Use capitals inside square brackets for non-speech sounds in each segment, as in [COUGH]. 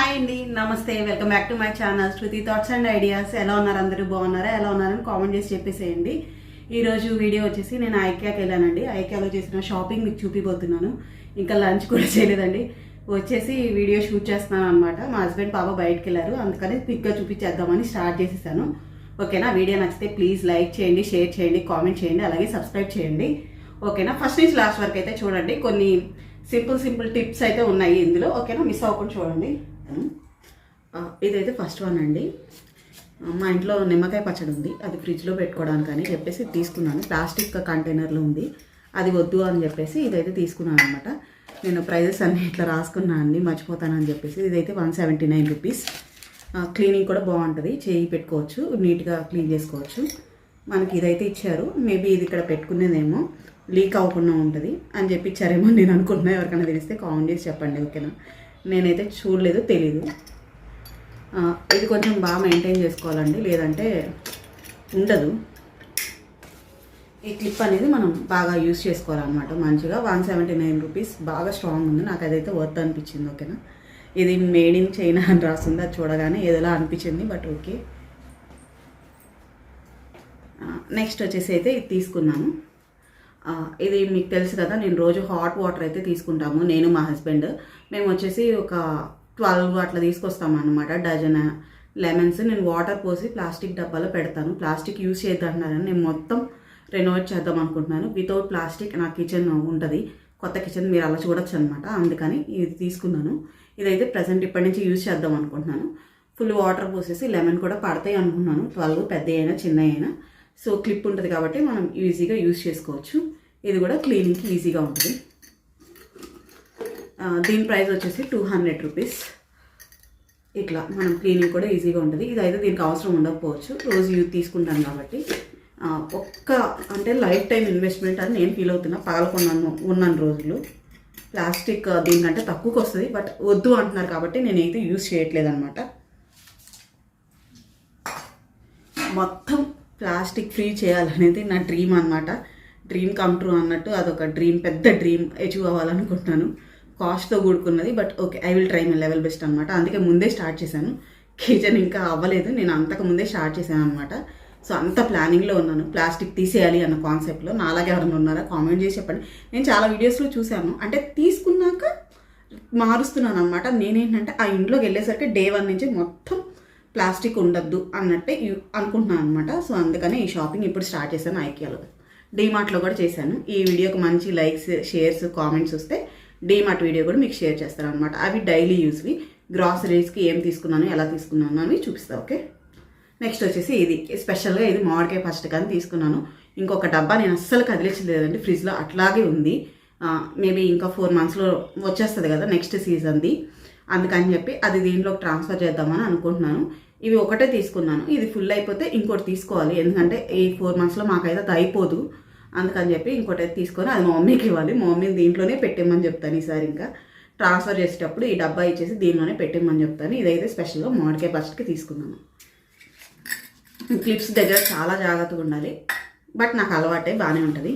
Hi అండి నమస్తే. Welcome back to my channel Shruti thoughts and ideas ఎలా ఉన్నారు అందరూ? బాగున్నారా? ఎలా ఉన్నారని కామెంట్ చేసి చెప్పేసేయండి. ఈరోజు వీడియో వచ్చేసి నేను ఐక్యాకి వెళ్ళానండి. ఐక్యాలో చేసిన షాపింగ్ మీకు చూపిపోతున్నాను ఇంకా లంచ్ కూడా చేయలేదండి. వచ్చేసి వీడియో షూట్ చేస్తున్నాను అనమాట మా హస్బెండ్ పాప బయటకు వెళ్ళారు. అందుకని పిక్గా చూపించేద్దామని స్టార్ట్ చేసేసాను. ఓకేనా? వీడియో నచ్చితే ప్లీజ్ లైక్ చేయండి షేర్ చేయండి కామెంట్ చేయండి అలాగే సబ్స్క్రైబ్ చేయండి. ఓకేనా? ఫస్ట్ నుంచి లాస్ట్ వరకు అయితే చూడండి. కొన్ని సింపుల్ సింపుల్ టిప్స్ అయితే ఉన్నాయి ఇందులో. ఓకేనా? మిస్ అవ్వకుండా చూడండి. ఇదైతే ఫస్ట్ వన్ అండి. మా ఇంట్లో నిమ్మకాయ పచ్చడి ఉంది. అది ఫ్రిడ్జ్లో పెట్టుకోవడానికి అని చెప్పేసి తీసుకున్నాను. ప్లాస్టిక్ కంటైనర్లో ఉంది. అది వద్దు అని చెప్పేసి ఇదైతే తీసుకున్నాను అనమాట నేను ప్రైజెస్ అన్ని ఇట్లా రాసుకున్నాను అండి మర్చిపోతానని చెప్పేసి ఇదైతే one seventy nine rupees cleaning కూడా బాగుంటుంది. చేయి పెట్టుకోవచ్చు. నీట్గా క్లీన్ చేసుకోవచ్చు. మనకి ఇదైతే ఇచ్చారు. మేబీ ఇది ఇక్కడ పెట్టుకునేదేమో లీక్ అవ్వకుండా ఉంటుంది అని చెప్పి ఇచ్చారేమో నేను అనుకుంటున్నా. ఎవరికైనా తెలిస్తే కామెంట్ చేసి చెప్పండి ఓకేనా? నేనైతే చూడలేదు తెలీదు. ఇది కొంచెం బాగా మెయింటైన్ చేసుకోవాలండి లేదంటే ఉండదు. ఈ క్లిప్ అనేది మనం బాగా యూస్ చేసుకోవాలన్నమాట. మంచిగా వన్ సెవెంటీ నైన్ రూపీస్ బాగా స్ట్రాంగ్ ఉంది. నాకు అదైతే వర్త్ అనిపించింది ఓకేనా? ఇది మేడ్ ఇన్ చైనా అని రాస్తుంది అది చూడగానే ఏదోలా అనిపించింది బట్ ఓకే నెక్స్ట్ వచ్చేసి అయితే ఇది తీసుకున్నాను. ఇది మీకు తెలుసు కదా నేను రోజు హాట్ వాటర్ అయితే తీసుకుంటాము నేను మా హస్బెండ్ మేము వచ్చేసి ఒక ట్వెల్వ్ అట్లా తీసుకొస్తాము అనమాట డజన్ లెమన్స్ నేను వాటర్ పోసి ప్లాస్టిక్ డబ్బాలో పెడతాను. ప్లాస్టిక్ యూజ్ చేద్దామన్నారని నేను మొత్తం రెనోవేట్ చేద్దాం అనుకుంటున్నాను. వితౌట్ ప్లాస్టిక్ నా కిచెన్ ఉంటుంది. కొత్త కిచెన్ మీరు అలా చూడొచ్చు అనమాట అందుకని ఇది తీసుకున్నాను. ఇదైతే ప్రజెంట్ ఇప్పటి నుంచి యూజ్ చేద్దాం అనుకుంటున్నాను. ఫుల్ వాటర్ పోసేసి లెమన్ కూడా పడతాయి అనుకున్నాను. ట్వెల్వ్ పెద్ద అయినా చిన్న అయినా సో క్లిప్ ఉంటుంది కాబట్టి మనం ఈజీగా యూజ్ చేసుకోవచ్చు. ఇది కూడా క్లీనింగ్కి ఈజీగా ఉంటుంది. దీని ప్రైస్ వచ్చేసి టూ హండ్రెడ్ రూపీస్ ఇట్లా మనం క్లీనింగ్ కూడా ఈజీగా ఉంటుంది. ఇదైతే దీనికి అవసరం ఉండకపోవచ్చు. రోజు యూజ్ తీసుకుంటాను కాబట్టి. ఒక్క అంటే లైఫ్ టైం ఇన్వెస్ట్మెంట్ అని నేను ఫీల్ అవుతున్నా. పగలకొన్నాను ఉన్నాను రోజులు. ప్లాస్టిక్ దీనికంటే తక్కువకి వస్తుంది. బట్ వద్దు అంటున్నారు కాబట్టి నేనైతే యూజ్ చేయట్లేదు అనమాట మొత్తం ప్లాస్టిక్ ఫ్రీ చేయాలనేది నా డ్రీమ్ అనమాట డ్రీమ్ కమ్ ట్రూ అన్నట్టు అదొక డ్రీమ్ పెద్ద డ్రీమ్ అచీవ్ అవ్వాలనుకుంటున్నాను. కాస్ట్తో కూడుకున్నది but okay I will try my level best అనమాట అందుకే ముందే స్టార్ట్ చేశాను. కిచెన్ ఇంకా అవ్వలేదు నేను అంతకు ముందే స్టార్ట్ చేశాను అనమాట సో అంత ప్లానింగ్లో ఉన్నాను. ప్లాస్టిక్ తీసేయాలి అన్న కాన్సెప్ట్లో. నాలాగే ఎవరైనా ఉన్నారా? కామెంట్ చేసి చెప్పండి. నేను చాలా వీడియోస్లో చూశాను. అంటే తీసుకున్నాక మారుస్తున్నాను అనమాట నేనేంటంటే ఆ ఇంట్లోకి వెళ్ళేసరికి డే వన్ నుంచి మొత్తం ప్లాస్టిక్ ఉండద్దు అన్నట్టే యు- అనుకుంటున్నాను అనమాట సో అందుకని ఈ షాపింగ్ ఇప్పుడు స్టార్ట్ చేశాను ఐకియాలో డీమార్ట్లో కూడా చేశాను. ఈ వీడియోకి మంచి లైక్స్ షేర్స్ కామెంట్స్ వస్తే డీమార్ట్ వీడియో కూడా మీకు షేర్ చేస్తాను అనమాట అవి డైలీ యూస్వి. గ్రాసరీస్కి ఏం తీసుకున్నాను ఎలా తీసుకున్నాను అని చూపిస్తా ఓకే? నెక్స్ట్ వచ్చేసి ఇది. స్పెషల్గా ఇది మామిడికాయ ఫస్ట్ కానీ తీసుకున్నాను. ఇంకొక డబ్బా నేను అస్సలు కదిలించలేదండి. ఫ్రిడ్జ్లో అట్లాగే ఉంది. మేబీ ఇంకా ఫోర్ మంత్స్లో వచ్చేస్తుంది కదా నెక్స్ట్ సీజన్ది. అందుకని చెప్పి అది దీంట్లోకి ట్రాన్స్ఫర్ చేద్దామని అనుకుంటున్నాను. ఇవి ఒకటే తీసుకున్నాను. ఇది ఫుల్ అయిపోతే ఇంకోటి తీసుకోవాలి. ఎందుకంటే ఈ ఫోర్ మంత్స్లో మాకైతే అది అయిపోదు. అందుకని చెప్పి ఇంకోటి తీసుకొని అది మా మమ్మీకి ఇవ్వాలి. మా మమ్మీని దీంట్లోనే పెట్టేమని చెప్తాను ఈసారి ఇంకా. ట్రాన్స్ఫర్ చేసేటప్పుడు ఈ డబ్బా ఇచ్చేసి దీనిలోనే పెట్టేమని చెప్తాను. ఇదైతే స్పెషల్గా మామిడికాయ ఫస్ట్కి తీసుకున్నాను. క్లిప్స్ దగ్గర చాలా జాగ్రత్తగా ఉండాలి. బట్ నాకు అలవాటే బాగానే ఉంటుంది.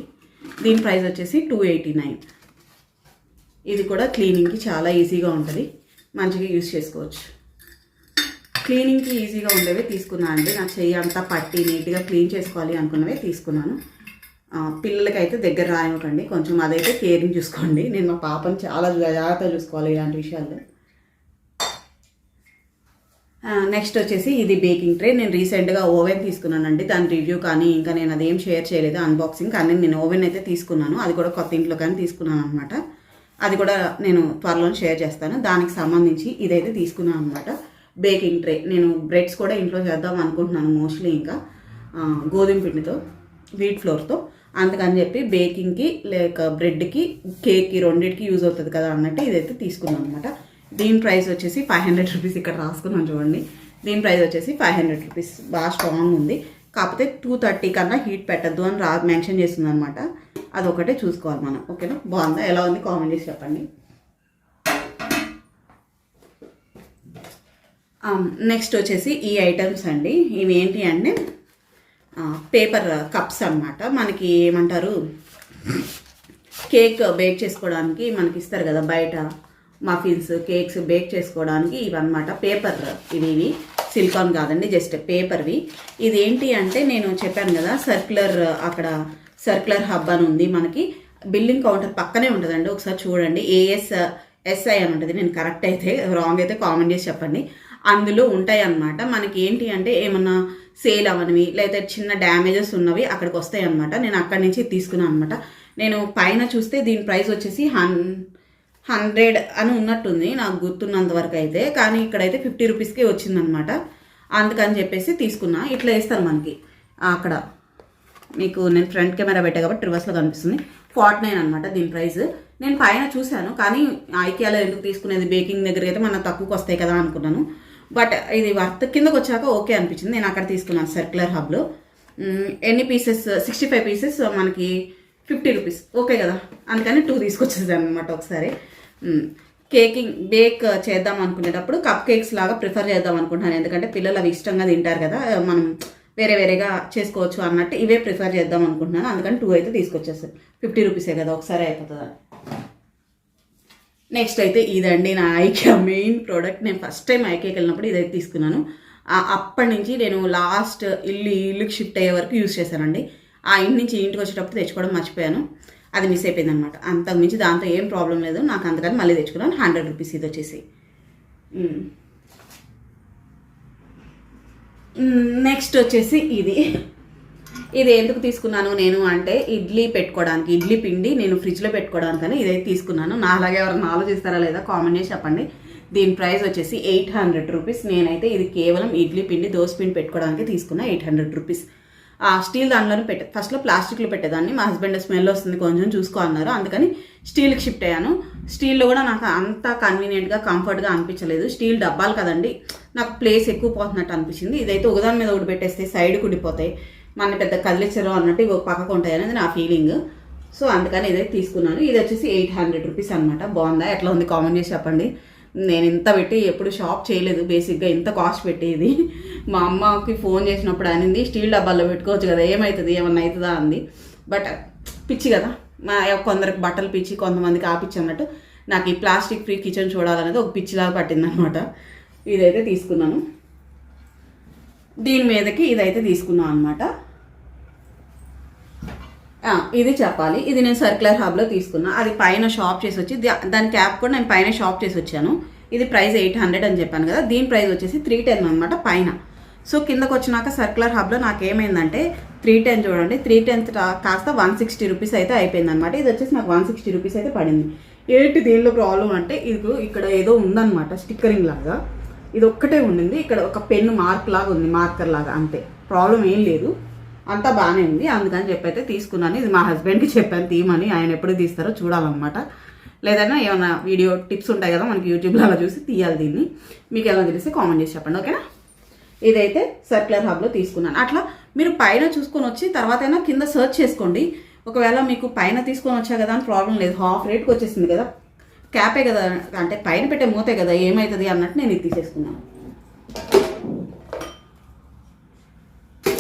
దీని ప్రైస్ వచ్చేసి టూ ఎయిటీ నైన్ ఇది కూడా క్లీనింగ్కి చాలా ఈజీగా ఉంటుంది. మంచిగా యూస్ చేసుకోవచ్చు. క్లీనింగ్కి ఈజీగా ఉండేవి తీసుకున్నాను అండి. నా చెయ్యి అంతా పట్టి నీట్గా క్లీన్ చేసుకోవాలి అనుకున్నవే తీసుకున్నాను. పిల్లలకైతే దగ్గర రానివ్వకండి. కొంచెం అదైతే కేరింగ్ చూసుకోండి. నేను మా పాపని చాలా జాగ్రత్తగా చూసుకోవాలి ఇలాంటి విషయాల్లో. నెక్స్ట్ వచ్చేసి ఇది బేకింగ్ ట్రే. నేను రీసెంట్గా ఓవెన్ తీసుకున్నానండి. దాని రివ్యూ కానీ ఇంకా నేను అదేం షేర్ చేయలేదు. అన్బాక్సింగ్ కానీ నేను ఓవెన్ అయితే తీసుకున్నాను. అది కూడా కొత్త ఇంట్లో కానీ తీసుకున్నాను అనమాట అది కూడా నేను త్వరలో షేర్ చేస్తాను. దానికి సంబంధించి ఇదైతే తీసుకున్నాను అనమాట బేకింగ్ ట్రే. నేను బ్రెడ్స్ కూడా ఇంట్లో చేద్దాం అనుకుంటున్నాను మోస్ట్లీ ఇంకా. గోధుమ పిండితో వీట్ ఫ్లోర్తో అందుకని చెప్పి బేకింగ్కి లేక బ్రెడ్కి కేక్కి రెండింటికి యూజ్ అవుతుంది కదా అన్నట్టు ఇదైతే తీసుకున్నాను అనమాట దీని ప్రైస్ వచ్చేసి ఫైవ్ హండ్రెడ్ రూపీస్ ఇక్కడ రాసుకున్నాను చూడండి. దీని ప్రైస్ వచ్చేసి ఫైవ్ హండ్రెడ్ రూపీస్ బాగా స్ట్రాంగ్ ఉంది. కాకపోతే టూ థర్టీ కన్నా హీట్ పెట్టద్దు అని రా మెన్షన్ చేస్తుంది అనమాట అదొకటే చూసుకోవాలి మనం. ఓకేనా బాగుందా? ఎలా ఉంది? కామెంట్ చేసి చెప్పండి. Um, నెక్స్ట్ వచ్చేసి ఈ ఐటమ్స్ అండి. ఇవి ఏంటి అంటే పేపర్ కప్స్ అన్నమాట. మనకి ఏమంటారు? కేక్ బేక్ చేసుకోవడానికి మనకి ఇస్తారు కదా బయట. మఫిన్స్ కేక్స్ బేక్ చేసుకోవడానికి ఇవన్నమాట. పేపర్ ఇవి ఇవి. సిలికాన్ కాదండి జస్ట్ పేపర్వి. ఇది ఏంటి అంటే నేను చెప్పాను కదా సర్క్యులర్ అక్కడ సర్క్యులర్ హబ్ అని ఉంది మనకి. బిల్లింగ్ కౌంటర్ పక్కనే ఉంటుందండి ఒకసారి చూడండి. ఏఎస్ ఎస్ఐ అని ఉంటుంది నేను కరెక్ట్ అయితే రాంగ్ అయితే కామెంట్ చేసి చెప్పండి. అందులో ఉంటాయి అన్నమాట మనకి ఏంటి అంటే ఏమన్నా సేల్ అవనివి లేదా చిన్న డ్యామేజెస్ ఉన్నవి అక్కడికి వస్తాయి అనమాట నేను అక్కడి నుంచి తీసుకున్నాను అనమాట నేను పైన చూస్తే దీని ప్రైస్ వచ్చేసి హన్ హండ్రెడ్ అని ఉన్నట్టుంది నాకు గుర్తున్నంత వరకు అయితే. కానీ ఇక్కడైతే ఫిఫ్టీ రూపీస్కి వచ్చిందనమాట. అందుకని చెప్పేసి తీసుకున్నా. ఇట్లా వేస్తారు మనకి. అక్కడ. మీకు నేను ఫ్రంట్ కెమెరా పెట్టా కాబట్టి రివర్స్లో కనిపిస్తుంది. ఫార్టీ నైన్ అనమాట దీని ప్రైస్. నేను పైన చూశాను కానీ ఐకియాలో ఎందుకు తీసుకునేది? బేకింగ్ దగ్గర అయితే మనం తక్కువకి వస్తాయి కదా అనుకున్నాను. బట్ ఇది వర్త్ కిందకు వచ్చాక ఓకే అనిపించింది. నేను అక్కడ తీసుకున్నాను సర్క్యులర్ హబ్లో. ఎన్ని పీసెస్? సిక్స్టీ ఫైవ్ పీసెస్ మనకి ఫిఫ్టీ రూపీస్. ఓకే కదా. అందుకని టూ తీసుకొచ్చేసాను అనమాట ఒకసారి. కేకింగ్ బేక్ చేద్దాం అనుకునేటప్పుడు కప్ కేక్స్ లాగా ప్రిఫర్ చేద్దాం అనుకుంటున్నాను. ఎందుకంటే పిల్లలు అవి ఇష్టంగా తింటారు కదా. మనం వేరే వేరేగా చేసుకోవచ్చు అన్నట్టు ఇవే ప్రిఫర్ చేద్దాం అనుకుంటున్నాను. అందుకని టూ అయితే తీసుకొచ్చేస్తాను ఫిఫ్టీ రూపీసే కదా. ఒకసారి అయిపోతుంది? నెక్స్ట్ అయితే ఇదండి నా ఐకే మెయిన్ ప్రోడక్ట్ నేను ఫస్ట్ టైం ఐకేకి వెళ్ళినప్పుడు ఇదైతే తీసుకున్నాను. అప్పటి నుంచి నేను లాస్ట్ ఇల్లు ఇల్లుకి షిఫ్ట్ అయ్యే వరకు యూస్ చేశానండి. ఆ ఇంటి నుంచి ఇంటికి వచ్చేటప్పుడు తెచ్చుకోవడం మర్చిపోయాను. అది మిస్ అయిపోయింది అనమాట అంతకు మించి దాంతో ఏం ప్రాబ్లం లేదు. నాకు అందుకని మళ్ళీ తెచ్చుకున్నాను. హండ్రెడ్ రూపీస్ ఇది వచ్చేసి. నెక్స్ట్ వచ్చేసి ఇది. ఇది ఎందుకు తీసుకున్నాను నేను అంటే ఇడ్లీ పెట్టుకోవడానికి. ఇడ్లీ పిండి నేను ఫ్రిడ్జ్లో పెట్టుకోవడానికని ఇదైతే తీసుకున్నాను. నా అలాగే ఎవరైనా ఆలోచిస్తారా లేదా కామెంట్ చేసి చెప్పండి. దీని ప్రైస్ వచ్చేసి ఎయిట్ హండ్రెడ్ రూపీస్. నేనైతే ఇది కేవలం ఇడ్లీ పిండి దోశ పిండి పెట్టుకోవడానికి తీసుకున్నా ఎయిట్ హండ్రెడ్ రూపీస్. ఆ స్టీల్ దానిలోనే పెట్టే ఫస్ట్లో ప్లాస్టిక్లో పెట్టేదాన్ని. మా హస్బెండ్ స్మెల్ వస్తుంది కొంచెం చూసుకో అన్నారు. అందుకని స్టీల్కి షిఫ్ట్ అయ్యాను. స్టీల్లో కూడా నాకు అంత కన్వీనియంట్గా కంఫర్ట్గా అనిపించలేదు. స్టీల్ డబ్బాలు కదండి నాకు ప్లేస్ ఎక్కువ పోతున్నట్టు అనిపించింది. ఇదైతే ఒకదాని మీద ఒకటి పెట్టేస్తే సైడ్ కుడిపోతాయి మన పెద్ద కదిలిచ్చరు అన్నట్టు ఇవి పక్కకు ఉంటాయి అనేది నా ఫీలింగ్ సో అందుకని ఇదైతే తీసుకున్నాను. ఇది వచ్చేసి ఎయిట్ హండ్రెడ్ రూపీస్ అనమాట బాగుందా? ఎట్లా ఉంది? కామెంట్ చేసి చెప్పండి. నేను ఇంత పెట్టి ఎప్పుడు షాప్ చేయలేదు బేసిక్గా ఇంత కాస్ట్ పెట్టేది. మా అమ్మకి ఫోన్ చేసినప్పుడు అనింది స్టీల్ డబ్బాల్లో పెట్టుకోవచ్చు కదా ఏమవుతుంది ఏమన్నా అవుతుందా అంది. బట్ పిచ్చి కదా మా కొందరికి బట్టలు పిచ్చి కొంతమందికి ఆపిచ్చి అన్నట్టు నాకు ఈ ప్లాస్టిక్ ఫ్రీ కిచెన్ చూడాలనేది ఒక పిచ్చిలాగా పట్టిందనమాట ఇదైతే తీసుకున్నాను. దీని మీదకి ఇదైతే తీసుకున్నాను అనమాట ఇది చెప్పాలి. ఇది నేను సర్క్యులర్ హబ్లో తీసుకున్నా. అది పైన షాప్ చేసి వచ్చి దా- దాని క్యాప్ కూడా నేను పైన షాప్ చేసి వచ్చాను. ఇది ప్రైస్ ఎయిట్ హండ్రెడ్ అని చెప్పాను కదా దీని ప్రైస్ వచ్చేసి త్రీ టెన్ అనమాట పైన. సో కిందకు వచ్చినాక సర్క్యులర్ హబ్లో నాకు ఏమైందంటే త్రీ టెన్ చూడండి త్రీ టెన్త్ కాస్త వన్ సిక్స్టీ రూపీస్ అయితే అయిపోయింది అనమాట ఇది వచ్చేసి నాకు వన్ సిక్స్టీ రూపీస్ అయితే పడింది. ఏంటి దీనిలో ప్రాబ్లం అంటే ఇది ఇక్కడ ఏదో ఉందన్నమాట స్టిక్కరింగ్ లాగా. ఇది ఒక్కటే ఉండింది. ఇక్కడ ఒక పెన్ మార్క్ లాగా ఉంది మార్కర్ లాగా అంతే. ప్రాబ్లం ఏం లేదు. అంతా బాగానే ఉంది. అందుకని చెప్పి అయితే తీసుకున్నాను. ఇది మా హస్బెండ్కి చెప్పాను తీయమని ఆయన ఎప్పుడు తీస్తారో చూడాలన్నమాట. లేదన్నా ఏమైనా వీడియో టిప్స్ ఉంటాయి కదా మనకి యూట్యూబ్లో అలా చూసి తీయాలి దీన్ని. మీకు ఎలా తెలిస్తే కామెంట్ చేసి చెప్పండి ఓకేనా? ఇదైతే సర్క్యులర్ హబ్లో తీసుకున్నాను. అట్లా మీరు పైన చూసుకొని వచ్చి తర్వాత అయినా కింద సెర్చ్ చేసుకోండి. ఒకవేళ మీకు పైన తీసుకొని వచ్చా కదా అని ప్రాబ్లం లేదు. హాఫ్ రేట్కి వచ్చేసింది కదా. క్యాపే కదా. అంటే పైన పెట్టే మూతే కదా ఏమవుతుంది అన్నట్టు నేను ఇది తీసేసుకున్నాను.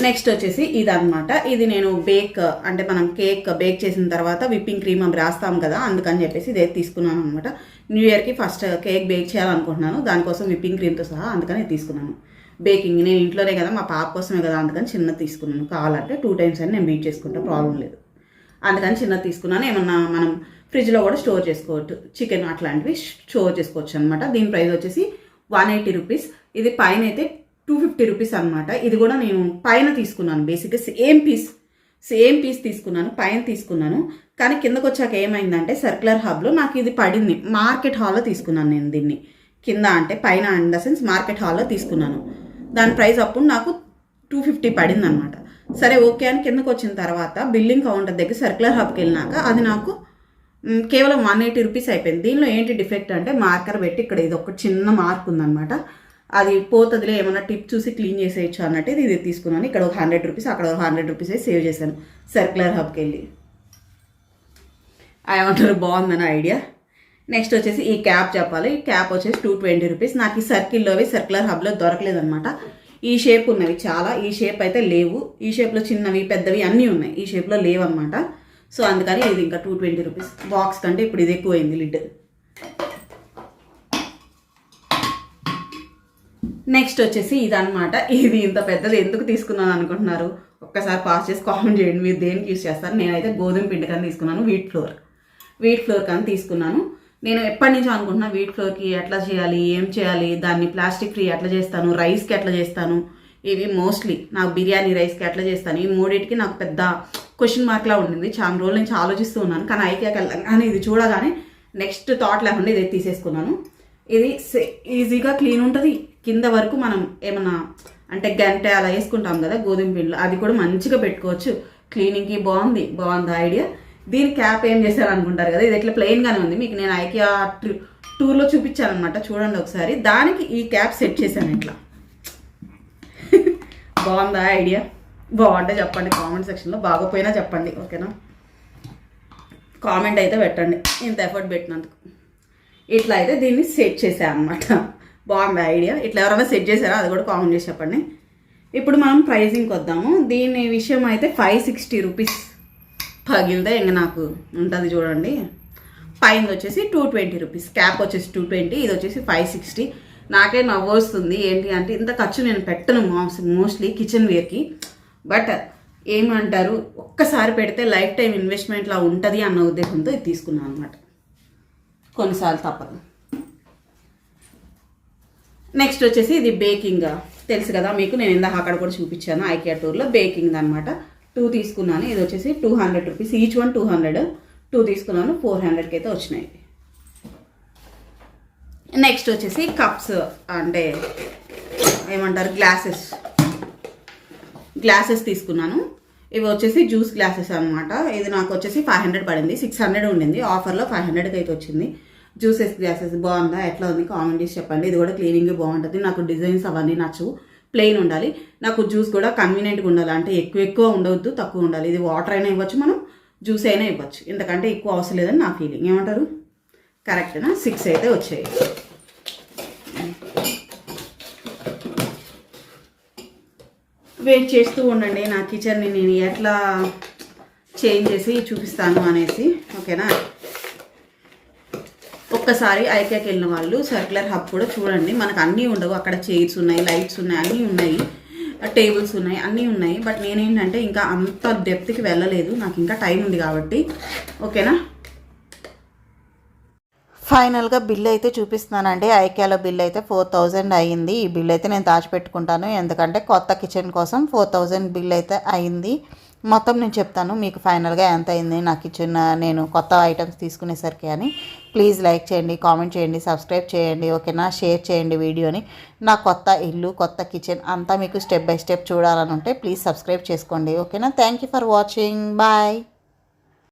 నెక్స్ట్ వచ్చేసి ఇదన్నమాట. ఇది నేను బేక్ అంటే మనం కేక్ బేక్ చేసిన తర్వాత విప్పింగ్ క్రీమ్ అవి రాస్తాం కదా అందుకని చెప్పేసి ఇదే తీసుకున్నాను అనమాట న్యూ ఇయర్కి ఫస్ట్ కేక్ బేక్ చేయాలనుకుంటున్నాను. దానికోసం విప్పింగ్ క్రీమ్తో సహా అందుకని తీసుకున్నాను. బేకింగ్ నేను ఇంట్లోనే కదా మా పాప కోసమే కదా అందుకని చిన్నది తీసుకున్నాను. కావాలంటే టూ టైమ్స్ అని నేను బీట్ చేసుకుంటా ప్రాబ్లం లేదు. అందుకని చిన్నది తీసుకున్నాను. ఏమన్నా మనం ఫ్రిడ్జ్లో కూడా స్టోర్ చేసుకోవచ్చు. చికెన్ అట్లాంటివి స్టోర్ చేసుకోవచ్చు అనమాట దీని ప్రైస్ వచ్చేసి వన్ ఎయిటీ రూపీస్. ఇది పైన అయితే టూ ఫిఫ్టీ రూపీస్ అనమాట ఇది కూడా నేను పైన తీసుకున్నాను. బేసిక్గా సేమ్ పీస్ సేమ్ పీస్ తీసుకున్నాను పైన తీసుకున్నాను. కానీ కిందకు వచ్చాక ఏమైందంటే సర్క్యులర్ హబ్లో నాకు ఇది పడింది. మార్కెట్ హాల్లో తీసుకున్నాను నేను దీన్ని. కింద అంటే పైన ఇన్ ద సెన్స్ మార్కెట్ హాల్లో తీసుకున్నాను. దాని ప్రైస్ అప్పుడు నాకు టూ ఫిఫ్టీ పడింది అనమాట సరే ఓకే అని కిందకు వచ్చిన తర్వాత బిల్లింగ్ కౌంటర్ దగ్గర సర్క్యులర్ హబ్కి వెళ్ళినాక అది నాకు కేవలం వన్ ఎయిటీ రూపీస్ అయిపోయింది. దీనిలో ఏంటి డిఫెక్ట్ అంటే మార్కర్ పెట్టి ఇక్కడ ఇది ఒక చిన్న మార్క్ ఉందనమాట అది పోతుందిలే ఏమన్నా టిప్ చూసి క్లీన్ చేసేయచ్చు అన్నట్టు ఇది తీసుకున్నాను. ఇక్కడ ఒక హండ్రెడ్ రూపీస్ అక్కడ ఒక హండ్రెడ్ రూపీస్ సేవ్ చేశాను. సర్క్యులర్ హబ్కి వెళ్ళి. ఏమంటారు బాగుందని ఐడియా నెక్స్ట్ వచ్చేసి ఈ క్యాప్ చెప్పాలి. ఈ క్యాప్ వచ్చేసి టూ ట్వంటీ రూపీస్ నాకు ఈ సర్కిల్లో సర్క్యులర్ హబ్లో దొరకలేదు అనమాట ఈ షేప్ ఉన్నవి చాలా. ఈ షేప్ అయితే లేవు. ఈ షేప్లో చిన్నవి పెద్దవి అన్నీ ఉన్నాయి. ఈ షేప్లో లేవు అనమాట సో అందుకని ఇది ఇంకా టూ ట్వంటీ రూపీస్ బాక్స్ కంటే ఇప్పుడు ఇది ఎక్కువైంది లిడ్. నెక్స్ట్ వచ్చేసి ఇదనమాట ఇది ఇంత పెద్దది ఎందుకు తీసుకున్నాను అనుకుంటున్నారు? ఒక్కసారి పాస్ చేసి కామెంట్ చేయండి. మీరు దేనికి యూస్ చేస్తారు? నేనైతే గోధుమ పిండి కానీ తీసుకున్నాను వీట్ ఫ్లోర్ వీట్ ఫ్లోర్ కానీ తీసుకున్నాను. నేను ఎప్పటి నుంచో అనుకుంటున్నా వీట్ ఫ్లోర్కి ఎట్లా చేయాలి ఏం చేయాలి దాన్ని ప్లాస్టిక్ ఫ్రీ ఎట్లా చేస్తాను రైస్కి ఎట్లా చేస్తాను? ఇవి మోస్ట్లీ నాకు బిర్యానీ రైస్కి ఎట్లా చేస్తాను? ఈ మూడింటికి నాకు పెద్ద క్వశ్చన్ మార్క్లా ఉండింది. చాలా రోజుల నుంచి ఆలోచిస్తూ ఉన్నాను. కానీ ఐకియాకి వెళ్ళాను ఇది చూడగానే నెక్స్ట్ థాట్ లేకుండా ఇది తీసేసుకున్నాను. ఇది సే- ఈజీగా క్లీన్ ఉంటుంది. కింద వరకు మనం ఏమన్నా అంటే గంట అలా వేసుకుంటాం కదా గోధుమ పిండిలో అది కూడా మంచిగా పెట్టుకోవచ్చు. క్లీనింగ్కి బాగుంది బాగుంది ఐడియా దీని క్యాప్ ఏం చేశారు అనుకుంటారు కదా ఇది ఇట్లా ప్లెయిన్గానే ఉంది. మీకు నేను ఐకియా టూర్లో చూపించాను అనమాట చూడండి ఒకసారి. దానికి ఈ క్యాప్ సెట్ చేశాను ఇట్లా. [LAUGHS] బాగుందా ఐడియా బాగుంటే చెప్పండి కామెంట్ సెక్షన్లో బాగోపోయినా చెప్పండి ఓకేనా? కామెంట్ అయితే పెట్టండి ఇంత ఎఫర్ట్ పెట్టినందుకు. ఇట్లా అయితే దీన్ని సెట్ చేశాను అనమాట బాగుంది ఐడియా ఇట్లా ఎవరైనా సెట్ చేశారా? అది కూడా కామెంట్ చేసి చెప్పండి. ఇప్పుడు మనం ప్రైజింగ్కి వద్దాము దీని విషయం అయితే ఫైవ్ సిక్స్టీ రూపీస్ పగిలితే ఇంక నాకు ఉంటుంది చూడండి. పైన వచ్చేసి టూ ట్వంటీ రూపీస్ క్యాప్ వచ్చేసి టూ ట్వంటీ ఇది వచ్చేసి ఫైవ్ సిక్స్టీ నాకే నవ్వు వస్తుంది. ఏంటి అంటే ఇంత ఖర్చు నేను పెట్టను మోస్ట్లీ కిచెన్ వేర్కి బట్ ఏమంటారు? ఒక్కసారి పెడితే లైఫ్ టైం ఇన్వెస్ట్మెంట్లా ఉంటుంది అన్న ఉద్దేశంతో ఇది తీసుకున్నాను అనమాట కొన్నిసార్లు తప్పదు. నెక్స్ట్ వచ్చేసి ఇది బేకింగ్ తెలుసు కదా మీకు నేను ఇందాక అక్కడ కూడా చూపించాను ఐకియా టూర్లో బేకింగ్ అనమాట టూ తీసుకున్నాను ఇది వచ్చేసి two hundred rupees each one two hundred two తీసుకున్నాను ఫోర్ హండ్రెడ్కి అయితే వచ్చినాయి. నెక్స్ట్ వచ్చేసి కప్స్ అంటే ఏమంటారు గ్లాసెస్ గ్లాసెస్ తీసుకున్నాను. ఇవి వచ్చేసి జ్యూస్ గ్లాసెస్ అనమాట ఇది నాకు వచ్చేసి ఫైవ్ హండ్రెడ్ పడింది సిక్స్ హండ్రెడ్ ఉండింది. ఆఫర్లో ఫైవ్ హండ్రెడ్కి అయితే వచ్చింది. జ్యూసెస్ గ్లాసెస్ బాగుందా? ఎట్లా ఉంది? కామెంట్ చేసి చెప్పండి. ఇది కూడా క్లీనింగ్ బాగుంటుంది. నాకు డిజైన్స్ అవన్నీ నచ్చు ప్లెయిన్ ఉండాలి. నాకు జ్యూస్ కూడా కన్వీనియంట్గా ఉండాలి. అంటే ఎక్కువ ఎక్కువ ఉండవద్దు తక్కువ ఉండాలి. ఇది వాటర్ అయినా ఇవ్వచ్చు మనం జ్యూస్ అయినా ఇవ్వచ్చు. ఎందుకంటే ఎక్కువ అవసరం లేదని నా ఫీలింగ్ ఏమంటారు? కరెక్ట్నా సిక్స్ అయితే వచ్చాయి. వెయిట్ చేస్తూ ఉండండి. నా కిచెన్ని నేను ఎట్లా చేంజ్ చేసి చూపిస్తాను అనేసి. ఓకేనా ఒక్కసారి ఐకేకి వెళ్ళిన వాళ్ళు సర్క్యులర్ హబ్ కూడా చూడండి. మనకు అన్నీ ఉండవు. అక్కడ చైర్స్ ఉన్నాయి లైట్స్ ఉన్నాయి అన్నీ ఉన్నాయి. టేబుల్స్ ఉన్నాయి అన్నీ ఉన్నాయి. బట్ నేనేంటంటే ఇంకా అంత డెప్త్కి వెళ్ళలేదు. నాకు ఇంకా టైం ఉంది కాబట్టి. ఓకేనా? ఫైనల్గా బిల్ అయితే చూపిస్తున్నానండి. ఐక్యాలో బిల్ అయితే ఫోర్ థౌజండ్ అయ్యింది. ఈ బిల్ అయితే నేను దాచిపెట్టుకుంటాను. ఎందుకంటే కొత్త కిచెన్ కోసం ఫోర్ థౌజండ్ బిల్ అయితే అయింది మొత్తం నేను చెప్తాను మీకు ఫైనల్గా ఎంత అయింది నా కిచెన్ నేను కొత్త ఐటమ్స్ తీసుకునేసరికి అని. ప్లీజ్ లైక్ చేయండి కామెంట్ చేయండి సబ్స్క్రైబ్ చేయండి ఓకేనా? షేర్ చేయండి వీడియోని. నా కొత్త ఇల్లు కొత్త కిచెన్ అంతా మీకు స్టెప్ బై స్టెప్ చూడాలనుంటే ప్లీజ్ సబ్స్క్రైబ్ చేసుకోండి ఓకేనా? Thank you for watching. Bye.